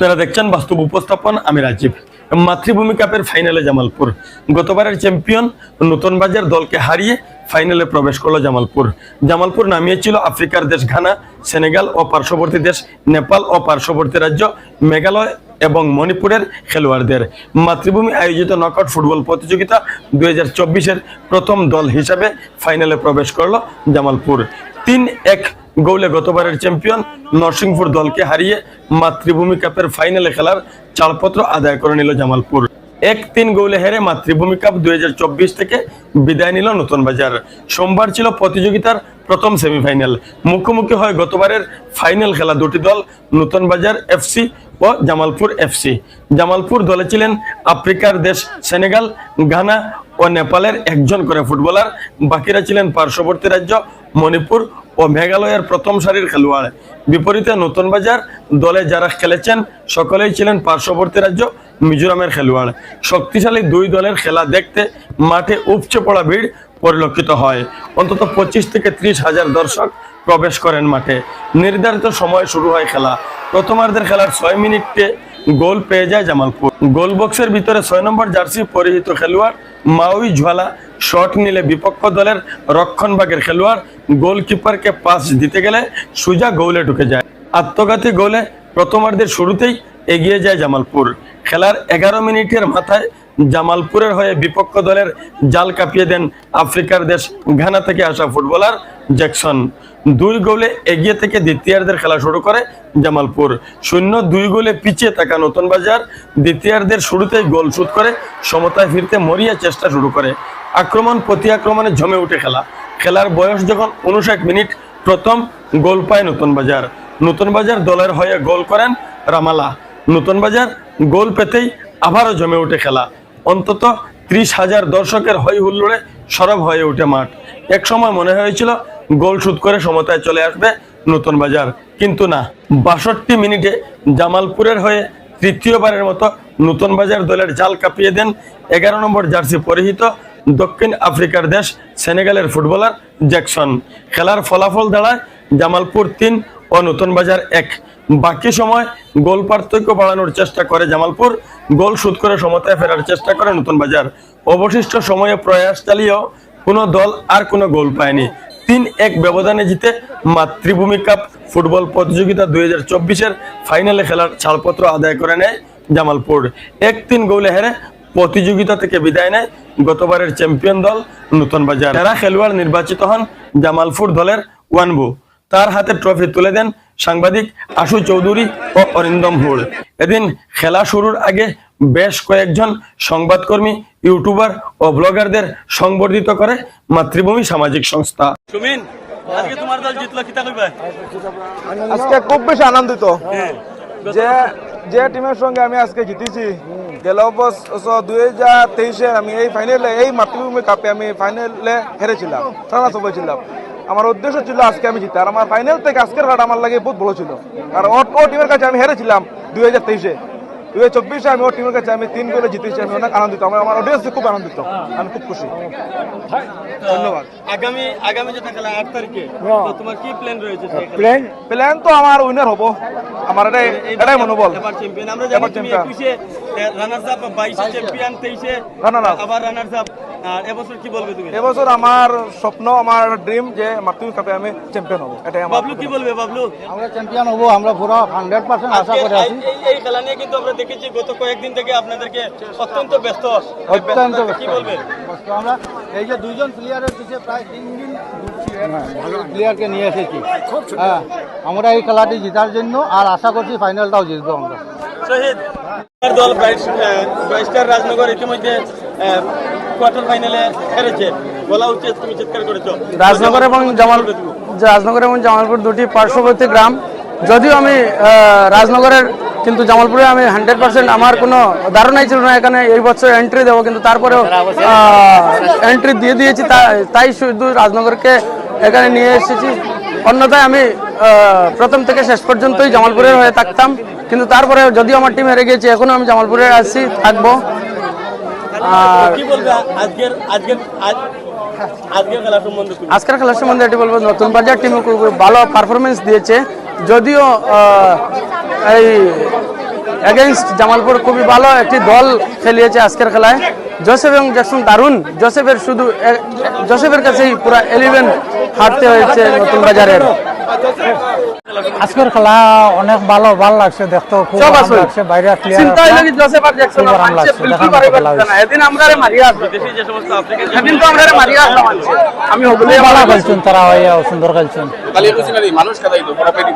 আপনারা দেখছেন বাস্তব উপস্থাপন, আমি রাজীব। মাতৃভূমি কাপের ফাইনালে জামালপুর। গতবারের চ্যাম্পিয়ন, নতুন বাজার দলকে হারিয়ে ফাইনালে প্রবেশ করল জামালপুর। জামালপুর নামিয়েছিল আফ্রিকার দেশ ঘানা, সেনেগাল ও পার্শ্ববর্তী দেশ, নেপাল ও পার্শ্ববর্তী রাজ্য, মেঘালয় এবং মণিপুরের খেলোয়াড়দের। মাতৃভূমি আয়োজিত নকআউট ফুটবল প্রতিযোগিতা দুই হাজার প্রথম দল হিসাবে ফাইনালে প্রবেশ করল জামালপুর। তিন এক গোলে গতবারের চ্যাম্পিয়ন, নরসিংপুর দলকে হারিয়ে মাতৃভূমি কাপের ফাইনালে খেলার চালপত্র আদায় করে নিল জামালপুর। এক তিন গোলে হেরে মাতৃভূমি কাপ দুই থেকে বিদায় নিল নতুন বাজার। সোমবার ছিল প্রতিযোগিতার প্রথম সেমিফাইনাল। মুখোমুখি হয় গতবারের ফাইনাল খেলা দুটি দল, নতুন বাজার এফসি ও জামালপুর এফসি জামালপুর দলে ছিলেন আফ্রিকার দেশ সেনেগাল ঘানা ও নেপালের একজন করে ফুটবলার। বাকিরা ছিলেন পার্শ্ববর্তী রাজ্য, মণিপুর ও মেঘালয়ের প্রথম সারির খেলোয়াড়। বিপরীতে নতুন বাজার, দলে যারা খেলেছেন, সকলেই ছিলেন পার্শ্ববর্তী রাজ্য, মিজোরামের খেলোয়াড়। শক্তিশালী দুই দলের খেলা দেখতে মাঠে উপচে পড়া ভিড় পরিলক্ষিত হয়। অন্তত পঁচিশ থেকে ত্রিশ হাজার দর্শক প্রবেশ করেন মাঠে। নির্ধারিত সময় শুরু হয় খেলা। প্রথমার্ধের খেলার ছয় মিনিটে গোল পেয়ে যায় জামালপুর। গোল বক্সের ভিতরে ছয় নম্বর জার্সি পরিহিত খেলোয়াড় মাউই ঝুয়ালা শট নিলে বিপক্ষ দলের রক্ষণভাগের খেলোয়াড়। গোলকিপারকে পাস দিতে গেলে সুজা গোলে ঢুকে যায়। আত্মঘাতী গোলে প্রথমার্ধের শুরুতেই এগিয়ে যায় জামালপুর। খেলার এগারো মিনিটের মাথায় জামালপুরের হয়ে বিপক্ষ দলের জাল কাঁপিয়ে দেন আফ্রিকার দেশ ঘানা থেকে আসা ফুটবলার জ্যাকসন দুই গোলে এগিয়ে থেকে দ্বিতীয়ার্ধের খেলা শুরু করে জামালপুর। শূন্য দুই গোলে পিছিয়ে থাকা নতুন বাজার দ্বিতীয়ার্ধের শুরুতেই গোল শুট করে সমতায় ফিরতে মরিয়া চেষ্টা শুরু করে। আক্রমণ প্রতি আক্রমণে জমে উঠে খেলা। খেলার বয়স যখন উনষাট মিনিট, প্রথম গোল পায় নতুন বাজার। নতুন বাজার দলের হয়ে গোল করেন রামালা। নতুন বাজার গোল পেতেই আবারও জমে উঠে খেলা। অন্তত ত্রিশ হাজার দর্শকের হই হুল্লোড়ে সরব হয়ে উঠে মাঠ। এক সময় মনে হয়েছিল গোল শুট করে সমতায় চলে আসবে নতুন বাজার। কিন্তু না, বাষট্টি মিনিটে জামালপুরের হয়ে তৃতীয়বারের মতো নতুন বাজার দলের জাল কাঁপিয়ে দেন এগারো নম্বর জার্সি পরিহিত দক্ষিণ আফ্রিকার দেশ সেনেগালের ফুটবলার জ্যাকসন। খেলার ফলাফল দাঁড়ায় জামালপুর তিন ও নতুন বাজার এক। বাকি সময় গোল পার্থক্য বাড়ানোর চেষ্টা করে জামালপুর। গোল শোধ করে সমতায় ফেরার চেষ্টা করে নতুন বাজার। অবশিষ্ট সময়ে প্রয়াস চালিয়েও কোনো দল আর কোনো গোল পায়নি। তিন এক ব্যবধানে জিতে মাতৃভূমি কাপ ফুটবল প্রতিযোগিতা দুই হাজার চব্বিশের ফাইনালে খেলার ছাড়পত্র আদায় করে নেয় জামালপুর। এক তিন গোলে হেরে প্রতিযোগিতা থেকে বিদায় নেয় গতবারের চ্যাম্পিয়ন দল নতুন বাজার যারা খেলোয়াড় নির্বাচিত হন জামালপুর দলের ওয়ানবু, তার হাতে ট্রফি তুলে দেন সাংবাদিক আশু চৌধুরী ও অরিন্দম হুড় এদিন খেলা শুরুর আগে বেশ কয়েকজন সংবাদকর্মী ইউটিউবার ও ব্লগারদের সংবর্ধিত করে মাতৃভূমি সামাজিক সংস্থা। সুমিন আজকে তোমার দল জিতলো কিতা কইবা? আজকে খুব বেশি আনন্দিত যে যে টিমের সঙ্গে আমি আজকে জিতেছি। গেল বছর দুই হাজার তেইশে আমি এই ফাইনালে এই মাতৃভূমি কাপে আমি ফাইনালে হেরেছিলাম রানা সবাই ছিলাম। আমার উদ্দেশ্য ছিল আজকে আমি জিতে। আর আমার ফাইনাল থেকে আজকের খেলাটা আমার লাগে বহুত ভালো ছিল। আর ও ও টিমের কাছে আমি হেরেছিলাম দুই হাজার তেইশে। হাজার চব্বিশে আমি ওর টিমের কাছে আমি তিন গোলে জিতেছি আমি অনেক আনন্দিত। আমার আমার অডিয়েন্স খুব আনন্দিত। আমি খুব খুশি। ধন্যবাদ। আগামী আগামী যেটা খেলা আট তারিখে তোমার কি প্ল্যান রয়েছে প্ল্যান প্ল্যান তো আমার উইনার হব। আমার এটাই এটাই মনোবল। এবার চ্যাম্পিয়ন আমরা জানি তুমি champion। একুশে রানার্স আপ বাইশে চ্যাম্পিয়ন তেইশে Runner up। আবার রানার্স আপ আর এবছর কি বলবে তুমি? এবছর আমার স্বপ্ন আমার ড্রিম যে মাতৃভূমি কাপে আমি চ্যাম্পিয়ন হব। এটাই আমার বাবলু কি বলবে বাবলু? আমরা চ্যাম্পিয়ন হব আমরা পুরো হান্ড্রেড পার্সেন্ট আশা করে আছি। এই- খেলা নিয়ে কিন্তু আমরা দেখেছি গত কয়েকদিন থেকে আপনাদেরকে অত্যন্ত ব্যস্ত। অত্যন্ত কি বলবে? আমরা এই যে দুইজন প্লেয়ারের পিছিয়ে প্রায় তিন দিন ঘুরছি, হ্যাঁ, ভালো প্লেয়ারকে নিয়ে এসেছি। হ্যাঁ আমরা এই খেলাটি জেতার জন্য আর আশা করছি ফাইনালটাও জিতবো আমরা। শহীদ দল ব্রাইস্টার রাজনগর ইতিমধ্যে কোয়ার্টার ফাইনালে হেরেছে। বলা উচিত তুমি চিৎকার করেছ। রাজনগর এবং জামাল রাজনগর এবং জামালপুর দুটি পার্শ্ববর্তী গ্রাম। যদিও আমি রাজনগরের কিন্তু জামালপুরে আমি হান্ড্রেড পার্সেন্ট আমার কোনো ধারণাই ছিল না। এখানে এই বছর এন্ট্রি দেবো কিন্তু তারপরেও এন্ট্রি দিয়ে দিয়েছি তা- তাই শুধু রাজনগরকে এখানে নিয়ে এসেছি। অন্যথায় আমি প্রথম থেকে শেষ পর্যন্তই জামালপুরের হয়ে থাকতাম। কিন্তু তারপরে যদিও আমার টিম হেরে গিয়েছে এখনও আমি জামালপুরে আসছি থাকব। আর কি বলবে আজকের আজকের খেলার সম্বন্ধে এটি বলব নতুন বাজার টিম খুব ভালো পারফরমেন্স দিয়েছে। যদিও এই এগেনস্ট জামালপুর খুবই ভালো একটি দল খেলিয়েছে আজকের খেলায়। জোসেফ এবং জ্যাকসন দারুণ। জোসেফের শুধু জোসেফের কাছেই পুরো এলিভেন হারতে হয়েছে নতুন বাজারের। আজকের খেলা অনেক ভালো ভালো লাগছে দেখতে খুব ভালো লাগছে বাইরে ক্লিয়ার চিন্তা হইল কি জোসেফ আর জ্যাকসন খুব আরাম মানছে লাগছে, বিলকুল পারে না। এদিন আমরা মারিয়া আসব সেদিন তো আমরা মারিয়া আসলাম আমি হবলে ভালো খেলছেন তারা হইয়া সুন্দর খেলছেন। কালি মানুষ পেটি